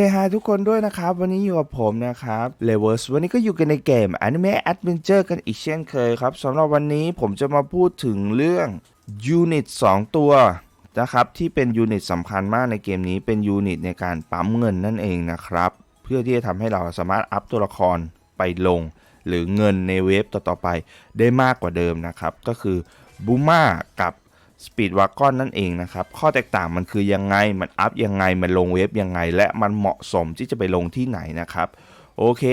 ซฮายทุกคนด้วยนะครับ วันนี้อยู่กับผมนะครับเลเวอร์สวันนี้ก็อยู่กันในเกม Anime Adventure กันอีกเช่นเคยครับสำหรับวันนี้ผมจะมาพูดถึงเรื่องยูนิต2ตัวนะครับ ที่เป็นยูนิตสำคัญมากในเกมนี้เป็นยูนิตในการปั๊มเงินนั่นเองนะครับ เพื่อที่จะทำให้เราสามารถอัพตัวละครไปลง หรือเงินในเวฟต่อๆไปได้มากกว่าเดิมนะครับ ก็คือบูมากับ สปีดวากอนนั่นเองนะครับ ข้อแตกต่างมันคือยังไง มันอัพยังไง มันลงเว็บยังไง และมันเหมาะสมที่จะไปลงที่ไหนนะครับ โอเค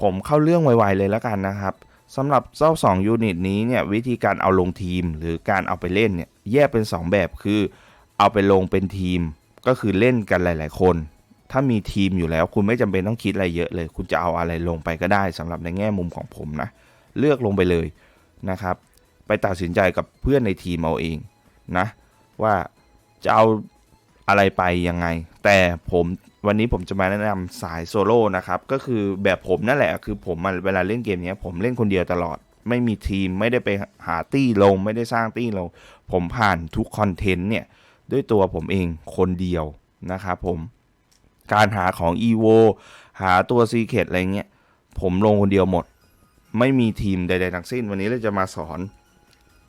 ผมเข้าเรื่องไวๆเลยแล้วกันนะครับสำหรับเจ้า2ยูนิตนี้เนี่ยวิธีการเอาลงทีม หรือการเอาไปเล่นเนี่ยแยกเป็น 2 แบบคือ เอาไปลงเป็นทีม ก็คือเล่นกันหลาย ๆ คน ถ้ามีทีมอยู่แล้วคุณไม่จำเป็นต้องคิดอะไรเยอะเลย คุณจะเอาอะไรลงไปก็ได้สำหรับในแง่มุมของผมนะเลือกลงไปเลยนะครับ ไปตัดสินใจกับเพื่อนในทีมเอาเองนะว่าจะเอาอะไรไปยังไง แต่ผมวันนี้ผมจะมาแนะนำสายโซโล่นะครับ ก็คือแบบผมนั่นแหละ คือผมเวลาเล่นเกมนี้ผมเล่นคนเดียวตลอด ไม่มีทีมไม่ได้ไปหาตี้ลง ไม่ได้สร้างตี้ลง ผมผ่านทุกคอนเทนต์เนี่ย ด้วยตัวผมเองคนเดียวนะครับผมการหาของ EVO หาตัว s ีเค t อะไรเงี้ย ผมลงคนเดียวหมด ไม่มีทีมใด ๆ ทั้งสิ้น วันนี้เราจะมาสอน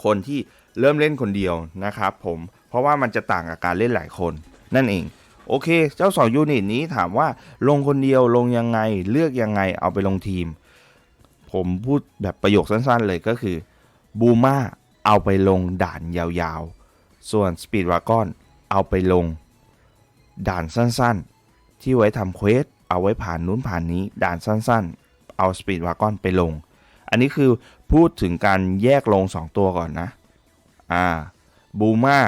คนที่เริ่มเล่นคนเดียวนะครับผมเพราะว่ามันจะต่างกับการเล่นหลายคน นั่นเองโอเค เจ้า2ยูนิตนี้ถามว่าลงคนเดียวลงยังไงเลือกยังไงเอาไปลงทีม ผมพูดแบบประโยคสั้นๆเลยก็คือบูมาเอาไปลงด่านยาวๆ ส่วนสปีดวากอนเอาไปลงด่านสั้นๆ ที่ไว้ทำเควสเอาไว้ผ่านนู้นผ่านนี้ด่านสั้นๆ เอาสปีดวากอนไปลง อันนี้คือ พูดถึงการแยกลง 2 ตัวก่อนนะ อ่า บูมา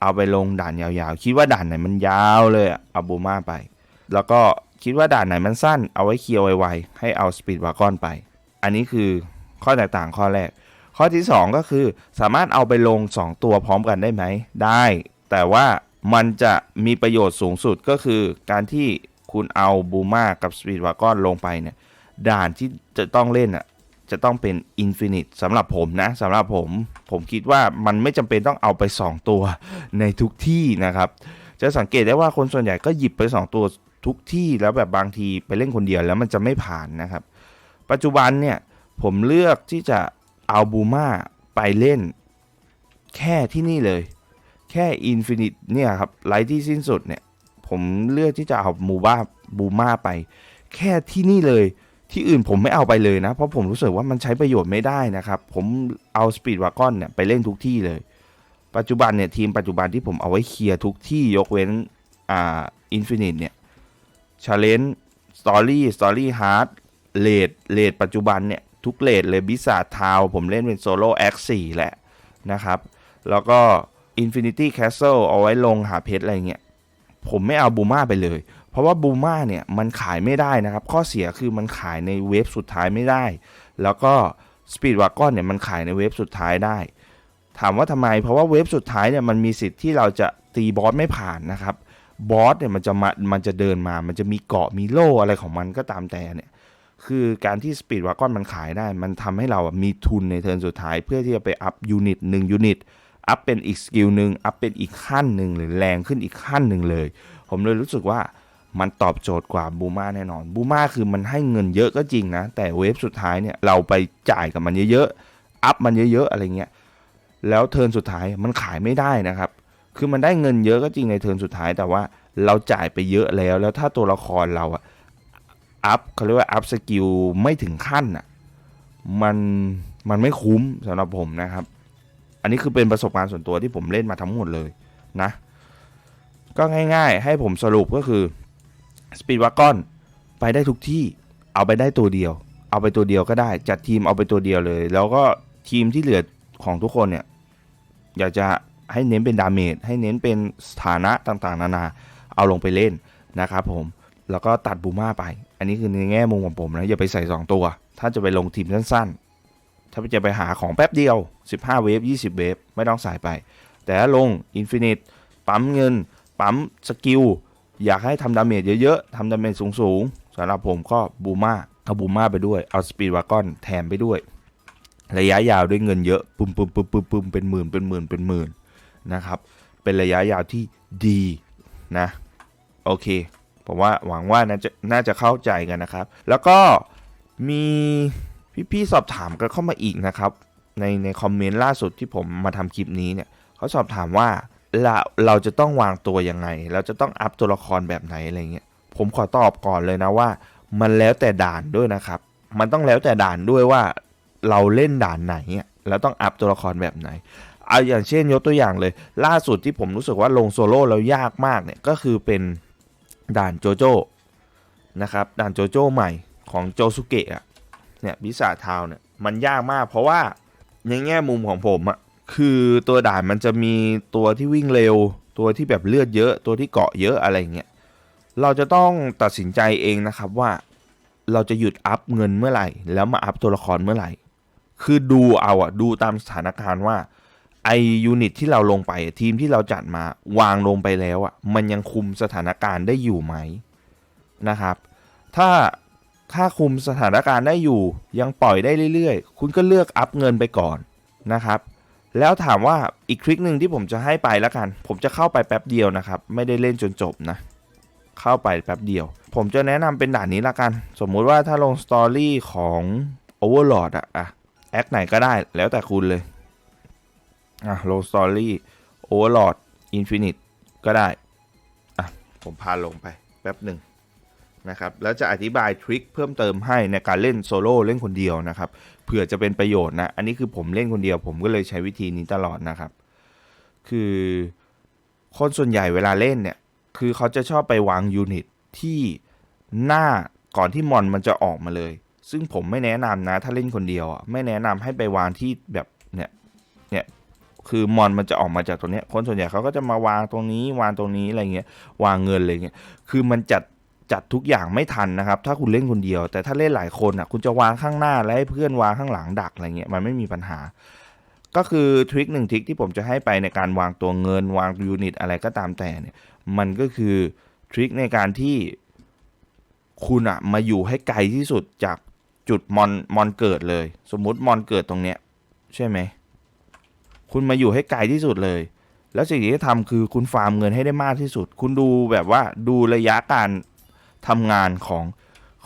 เอาไปลงด่านยาวๆ คิดว่าด่านไหนมันยาวเลยเอาบูมาไป แล้วก็คิดว่าด่านไหนมันสั้น เอาไว้เคลียร์ไวๆ ให้เอาสปีดวากอนไป อันนี้คือข้อแตกต่างข้อแรก ข้อที่ 2 ก็คือสามารถเอาไปลง 2 ตัวพร้อมกันได้ไหม ได้ แต่ว่ามันจะมีประโยชน์สูงสุดก็คือการที่คุณเอาบูมากับสปีดวากอนลงไปเนี่ยด่านที่จะต้องเล่นอะ จะต้องเป็นอินฟินิตสำหรับผมนะสำหรับผม ผมคิดว่ามันไม่จำเป็นต้องเอาไป 2 ตัวในทุกที่นะครับ จะสังเกตได้ว่าคนส่วนใหญ่ก็หยิบไป 2 ตัวทุกที่แล้วแบบบางทีไปเล่นคนเดียวแล้วมันจะไม่ผ่านนะครับ ปัจจุบันเนี่ยผมเลือกที่จะเอาบูมาไปเล่น แค่ที่นี่เลย แค่อินฟินิตเนี่ยครับไลท์ที่สิ้นสุดเนี่ยผมเลือกที่จะเอาบูบ้าบูมาไป แค่ที่นี่เลย ที่อื่นผมไม่เอาไปเลยนะ เพราะผมรู้สึกว่ามันใช้ประโยชน์ไม่ได้นะครับ ผมเอาสปีดวากอนเนี่ยไปเล่นทุกที่เลย ปัจจุบันเนี่ย ทีมปัจจุบันที่ผมเอาไว้เคลียร์ทุกที่ยกเว้นอ่าอินฟินิตเนี่ยชาเลนจ์สตอรี่สตอรี่ฮาร์ดเลดเลดปัจจุบันเนี่ย ทุกเลดเลยบิสซาทาวผมเล่นเป็นโซโล่แอคสี่แหละนะครับ แล้วก็ Infinity Castle เอาไว้ลงหาเพชรอะไรเงี้ย ผมไม่เอาบูมาไปเลย เพราะว่าบูมาเนี่ยมันขายไม่ได้นะครับ ข้อเสียคือมันขายในเวฟสุดท้ายไม่ได้ แล้วก็สปีดวากอนเนี่ยมันขายในเวฟสุดท้ายได้ ถามว่าทำไม เพราะว่าเวฟสุดท้ายเนี่ยมันมีสิทธิ์ที่เราจะตีบอสไม่ผ่านนะครับบอสเนี่ยมันจะมามันจะเดินมา มันจะมีเกาะมีโล่อะไรของมันก็ตามแต่เนี่ยคือการที่สปีดวากอนมันขายได้ มันทำให้เรามีทุนในเทิร์นสุดท้าย เพื่อที่จะไปอัพยูนิตหนึ่งยูนิตอัพเป็นอีกสกิลหนึ่งอัพเป็นอีกขั้นหนึ่งหรือแรงขึ้นอีกขั้นหนึ่งเลย ผมเลยรู้สึกว่า มันตอบโจทย์กว่าบูมาแน่นอนบูมาคือมันให้เงินเยอะก็จริงนะ แต่เวฟสุดท้ายเนี่ยเราไปจ่ายกับมันเยอะๆ อัพมันเยอะๆ อะไรเงี้ย แล้วเทิร์นสุดท้ายมันขายไม่ได้นะครับ คือมันได้เงินเยอะก็จริงในเทิร์นสุดท้าย แต่ว่าเราจ่ายไปเยอะแล้ว แล้วถ้าตัวละครเราอะอัพเขาเรียกว่าอัพสกิลไม่ถึงขั้นอะมันมันไม่คุ้มสำหรับผมนะครับ อันนี้คือเป็นประสบการณ์ส่วนตัวที่ผมเล่นมาทั้งหมดเลยนะ ก็ง่าย ๆ ให้ผมสรุปก็คือ Speed w a g o n ไปได้ทุกที่เอาไปได้ตัวเดียว เอาไปตัวเดียวก็ได้ จัดทีมเอาไปตัวเดียวเลย แล้วก็ทีมที่เหลือของทุกคนเนี่ยอยากจะให้เน้นเป็นดาเมจให้เน้นเป็นสถานะต่างๆ นานาเอาลงไปเล่นนะครับผมแล้วก็ตัดบูมาไป อันนี้คือในแง่มุมของผมนะอย่าไปใส่ 2 ตัว ถ้าจะไปลงทีมสั้นๆ ถ้าจะไปหาของแป๊บเดียว 15 เวฟ 20 เวฟ ไม่ต้องใส่ไป แต่ถ้าลงอินฟินิตปั๊มเงิน ปั๊มสกิล อยากให้ทำดาเมจเยอะๆทำดาเมจสูงๆสำหรับผมก็บูมาเอาบูมาไปด้วย เอาสปีดวากอนแถมไปด้วย ระยะยาวด้วยเงินเยอะปึมปึมปึมปึมปึมเป็นหมื่นเป็นหมื่นเป็นหมื่นนะครับ เป็นระยะยาวที่ดีนะโอเคผมว่าหวังว่าน่าจะน่าจะเข้าใจกันนะครับ แล้วก็มีพี่ๆสอบถามกันเข้ามาอีกนะครับ ในในคอมเมนต์ล่าสุดที่ผมมาทำคลิปนี้เนี่ยเขาสอบถามว่า เราเราจะต้องวางตัวยังไง เราจะต้องอัพตัวละครแบบไหนอะไรเงี้ยผมขอตอบก่อนเลยนะว่า มันแล้วแต่ด่านด้วยนะครับ มันต้องแล้วแต่ด่านด้วยว่าเราเล่นด่านไหนแล้วต้องอัพตัวละครแบบไหนเอาอย่างเช่นยกตัวอย่างเลย ล่าสุดที่ผมรู้สึกว่าลงโซโล่แล้วยากมากเนี่ยก็คือเป็นด่านโจโจ้นะครับด่านโจโจ้ใหม่ของโจสุเกะอะเนี่ยบิสาทาวเนี่ยมันยากมากเพราะว่าในแง่มุมของผมอะ คือตัวด่านมันจะมีตัวที่วิ่งเร็ว ตัวที่แบบเลือดเยอะ ตัวที่เกาะเยอะอะไรเงี้ย เราจะต้องตัดสินใจเองนะครับว่าเราจะหยุดอัพเงินเมื่อไหร่ แล้วมาอัพตัวละครเมื่อไหร่ คือดูเอาอะดูตามสถานการณ์ว่าไอยูนิตที่เราลงไปทีมที่เราจัดมาวางลงไปแล้วอะมันยังคุมสถานการณ์ได้อยู่ไหมนะครับ ถ้าถ้าคุมสถานการณ์ได้อยู่ยังปล่อยได้เรื่อยๆ คุณก็เลือกอัพเงินไปก่อนนะครับ แล้วถามว่าอีกทริคหนึ่งที่ผมจะให้ไปแล้วกัน ผมจะเข้าไปแป๊บเดียวนะครับ ไม่ได้เล่นจนจบนะ เข้าไปแป๊บเดียว ผมจะแนะนำเป็นด่านนี้ละกัน สมมุติว่าถ้าลงสตอรี่ของ Overlord อะอะแอคไหนก็ได้แล้วแต่คุณเลยอะ low story overlord infinite ก็ได้ อะ ผมพาลงไป แป๊บหนึ่ง นะครับแล้วจะอธิบายทริคเพิ่มเติมให้ในการเล่นโซโล่เล่นคนเดียวนะครับเผื่อจะเป็นประโยชน์นะ อันนี้คือผมเล่นคนเดียว ผมก็เลยใช้วิธีนี้ตลอดนะครับ คือคนส่วนใหญ่เวลาเล่นเนี่ย คือเขาจะชอบไปวางยูนิตที่หน้าก่อนที่มอนมันจะออกมาเลย ซึ่งผมไม่แนะนำนะ ถ้าเล่นคนเดียวอะไม่แนะนำให้ไปวางที่แบบเนี่ยเนี่ยคือมอนมันจะออกมาจากตรงนี้คนส่วนใหญ่เขาก็จะมาวางตรงนี้วางตรงนี้อะไรเงี้ยวางเงินอะไรเงี้ยคือมันจัด จัดทุกอย่างไม่ทันนะครับ ถ้าคุณเล่นคนเดียว แต่ถ้าเล่นหลายคนอะคุณจะวางข้างหน้าแล้วให้เพื่อนวางข้างหลังดักอะไรเงี้ยมันไม่มีปัญหา ก็คือทริคหนึ่งทริคที่ผมจะให้ไปในการวางตัวเงินวางยูนิตอะไรก็ตามแต่เนี่ยมันก็คือทริคในการที่คุณอะมาอยู่ให้ไกลที่สุดจากจุดมอนมอนเกิดเลย สมมุติมอนเกิดตรงเนี้ยใช่ไหมคุณมาอยู่ให้ไกลที่สุดเลย แล้วสิ่งที่ทำคือคุณฟาร์มเงินให้ได้มากที่สุด คุณดูแบบว่าดูระยะการ ทำงานของ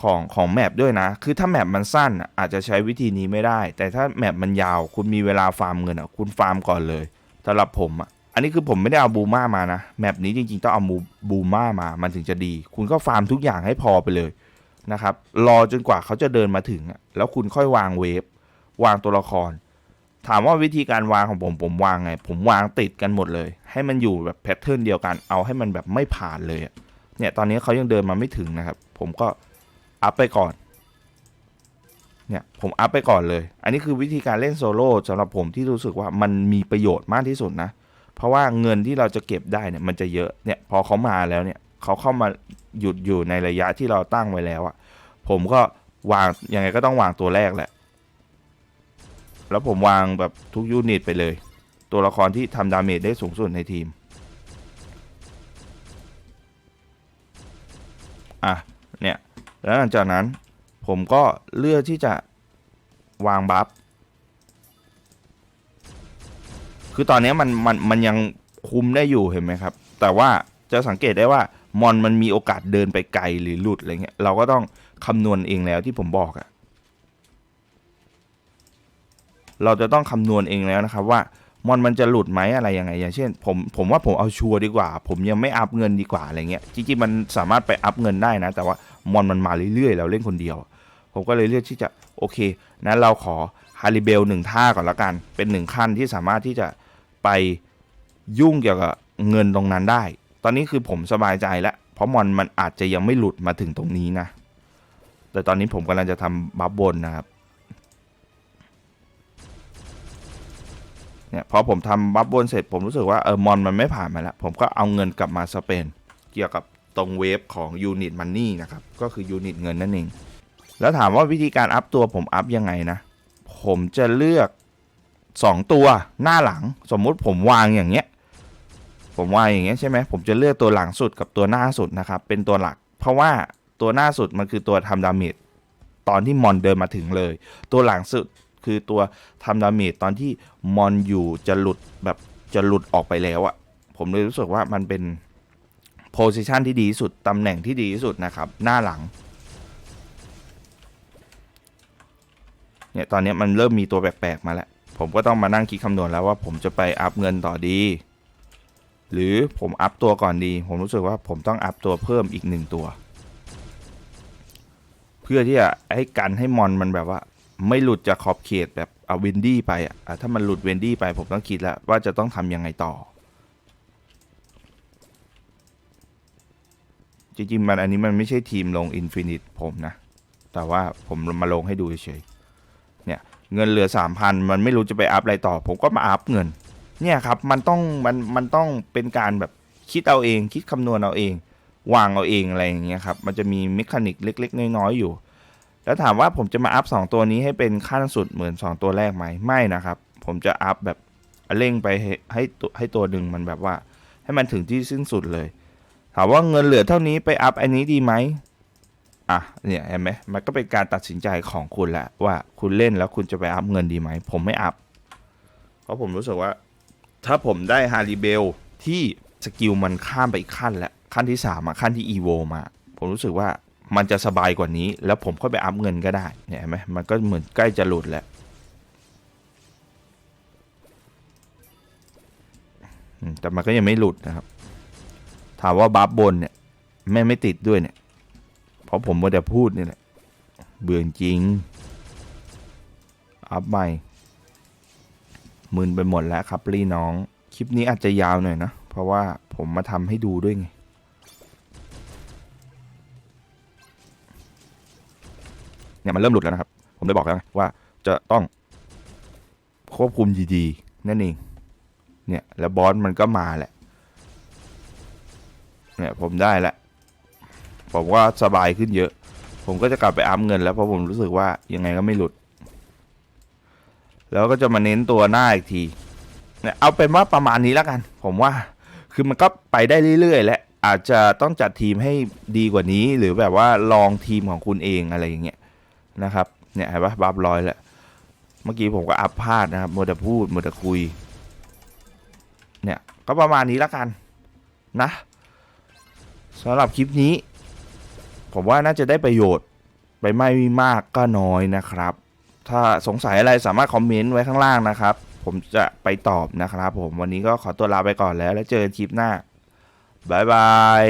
ของของแมปด้วยนะ คือถ้าแมปมันสั้นอาจจะใช้วิธีนี้ไม่ได้ แต่ถ้าแมปมันยาวคุณมีเวลาฟาร์มเงินอะคุณฟาร์มก่อนเลยสำหรับผมอะอันนี้คือผมไม่ได้เอาบูม่ามานะ แมปนี้จริงๆ ต้องเอาบูบูม่ามา มันถึงจะดี คุณก็ฟาร์มทุกอย่างให้พอไปเลยนะครับ รอจนกว่าเขาจะเดินมาถึง แล้วคุณค่อยวางเวฟ วางตัวละคร ถามว่าวิธีการวางของผม ผมวางไง ผมวางติดกันหมดเลย ให้มันอยู่แบบแพทเทิร์นเดียวกัน เอาให้มันแบบไม่ผ่านเลยอะ เนี่ยตอนนี้เขายังเดินมาไม่ถึงนะครับ ผมก็อัพไปก่อน เนี่ยผมอัพไปก่อนเลย อันนี้คือวิธีการเล่นโซโล่สำหรับผมที่รู้สึกว่ามันมีประโยชน์มากที่สุดนะ เพราะว่าเงินที่เราจะเก็บได้เนี่ยมันจะเยอะเนี่ยพอเขามาแล้วเนี่ยเขาเข้ามาหยุดอยู่ในระยะที่เราตั้งไว้แล้วอะผมก็วางยังไงก็ต้องวางตัวแรกแหละ แล้วผมวางแบบทุกยูนิตไปเลย ตัวละครที่ทำดาเมจได้สูงสุดในทีม อะเนี่ยแล้วหลังจากนั้นผมก็เลือกที่จะวางบัฟคือตอนนี้มันมันมันยังคุมได้อยู่เห็นไหมครับ แต่ว่าจะสังเกตได้ว่ามอนมันมีโอกาสเดินไปไกลหรือหลุดอะไรเงี้ยเราก็ต้องคำนวณเองแล้วที่ผมบอกอะเราจะต้องคำนวณเองแล้วนะครับว่า มอนมันจะหลุดไหมอะไรยังไงอย่างเช่นผมผมว่าผมเอาชัวร์ดีกว่า ผมยังไม่อัพเงินดีกว่าอะไรเงี้ยจริงๆมันสามารถไปอัพเงินได้นะ แต่ว่ามอนมันมาเรื่อยๆเราเล่นคนเดียว ผมก็เลยเลือกที่จะโอเคนั้นเราขอฮาริเบลหนึ่งท่าก่อนละกัน เป็นหนึ่งขั้นที่สามารถที่จะไปยุ่งเกี่ยวกับเงินตรงนั้นได้ ตอนนี้คือผมสบายใจแล้ว เพราะมอนมันอาจจะยังไม่หลุดมาถึงตรงนี้นะ แต่ตอนนี้ผมกำลังจะทำบัฟบนนะครับ เนี่ยพอผมทำบัฟบนเสร็จผมรู้สึกว่าเออมอนมันไม่ผ่านมาแล้ว ผมก็เอาเงินกลับมาสเปน เกี่ยวกับตรงเวฟของยูนิตมันนี่นะครับ ก็คือยูนิตเงินนั่นเอง แล้วถามว่าวิธีการอัพตัวผมอัพยังไงนะ ผมจะเลือก 2 ตัวหน้าหลังสมมุติผมวางอย่างเงี้ยผมวางอย่างเงี้ยใช่ไหมผมจะเลือกตัวหลังสุดกับตัวหน้าสุดนะครับเป็นตัวหลัก เพราะว่าตัวหน้าสุดมันคือตัวทำดาเมจตอนที่มอนเดินมาถึงเลย ตัวหลังสุด คือตัวทำดาเมจตอนที่มอนอยู่จะหลุดแบบจะหลุดออกไปแล้วอะผมเลยรู้สึกว่ามันเป็นโพซิชันที่ดีที่สุด ตำแหน่งที่ดีที่สุดนะครับ หน้าหลังเนี่ยตอนนี้มันเริ่มมีตัวแปลกๆมาแล้ว ผมก็ต้องมานั่งคิดคำนวณแล้วว่าผมจะไปอัพเงินต่อดี หรือผมอัพตัวก่อนดี ผมรู้สึกว่าผมต้องอัพตัวเพิ่มอีกหนึ่งตัว เพื่อที่จะให้กันให้มอนมันแบบว่า ไม่หลุดจากขอบเขตแบบเอาเวนดี้ไปอะถ้ามันหลุดเวนดี้ไปผมต้องคิดแล้วว่าจะต้องทำยังไงต่อ จริงๆมันอันนี้มันไม่ใช่ทีมลงอินฟินิตผมนะ แต่ว่าผมมาลงให้ดูเฉยๆเนี่ยเงินเหลือสามพันมันไม่รู้จะไปอัพอะไรต่อ ผมก็มาอัพเงิน เนี่ยครับมันต้องมันมันต้องเป็นการแบบคิดเอาเอง คิดคำนวณเอาเอง วางเอาเองอะไรอย่างเงี้ยครับมันจะมีเมคานิกเล็ก ๆ น้อยๆอยู่ แล้วถามว่าผมจะมาอัพ2ตัวนี้ให้เป็นขั้นสุดเหมือน 2 ตัวแรกไหมไม่นะครับ ผมจะอัพแบบเร่งไปให้ให้ตัวให้ตัวหนึ่งมันแบบว่า ให้มันถึงที่สิ้นสุดเลย ถามว่าเงินเหลือเท่านี้ไปอัพอันนี้ดีไหมอะเนี่ยเห็นไหมมันก็เป็นการตัดสินใจของคุณแหละว่าคุณเล่นแล้วคุณจะไปอัพเงินดีไหม ผมไม่อัพเพราะผมรู้สึกว่า ถ้าผมได้ฮาริเบลที่สกิลมันข้ามไปอีกขั้นแล้วขั้นที่3มขั้นที่อีโวมา ผมรู้สึกว่า มันจะสบายกว่านี้ แล้วผมค่อยไปอัพเงินก็ได้เนี่ยเห็นไหมมันก็เหมือนใกล้จะหลุดแล้วแต่มันก็ยังไม่หลุดนะครับ ถามว่าบัฟบนเนี่ยแม่ไม่ติดด้วยเนี่ย เพราะผมมัวแต่พูดนี่แหละ เบื่อจริง อัพใหม่มึนไปหมดแล้วครับรี่น้อง คลิปนี้อาจจะยาวหน่อยนะ เพราะว่าผมมาทำให้ดูด้วยไง เนี่ยมันเริ่มหลุดแล้วนะครับ ผมได้บอกแล้วว่าจะต้องควบคุมดีๆนั่นเอง เนี่ยแล้วบอสมันก็มาแหละ เนี่ยผมได้แล้วผมว่าสบายขึ้นเยอะ ผมก็จะกลับไปอัพเงินแล้วเพราะผมรู้สึกว่ายังไงก็ไม่หลุด แล้วก็จะมาเน้นตัวหน้าอีกที เนี่ยเอาเป็นว่าประมาณนี้แล้วกัน ผมว่า คือมันก็ไปได้เรื่อยๆและอาจจะต้องจัดทีมให้ดีกว่านี้หรือแบบว่าลองทีมของคุณเองอะไรอย่างเงี้ย นะครับเนี่ยเห็นปะบัฟร้อยแล้วเมื่อกี้ผมก็อัพพลาดนะครับมัวแต่พูดมัวแต่คุย เนี่ยก็ประมาณนี้แล้วกันนะสำหรับคลิปนี้ ผมว่าน่าจะได้ประโยชน์ไปไม่มากก็น้อยนะครับ ถ้าสงสัยอะไรสามารถคอมเมนต์ไว้ข้างล่างนะครับ ผมจะไปตอบนะครับ ผมวันนี้ก็ขอตัวลาไปก่อนแล้ว แล้วเจอกันคลิปหน้าบ๊ายบาย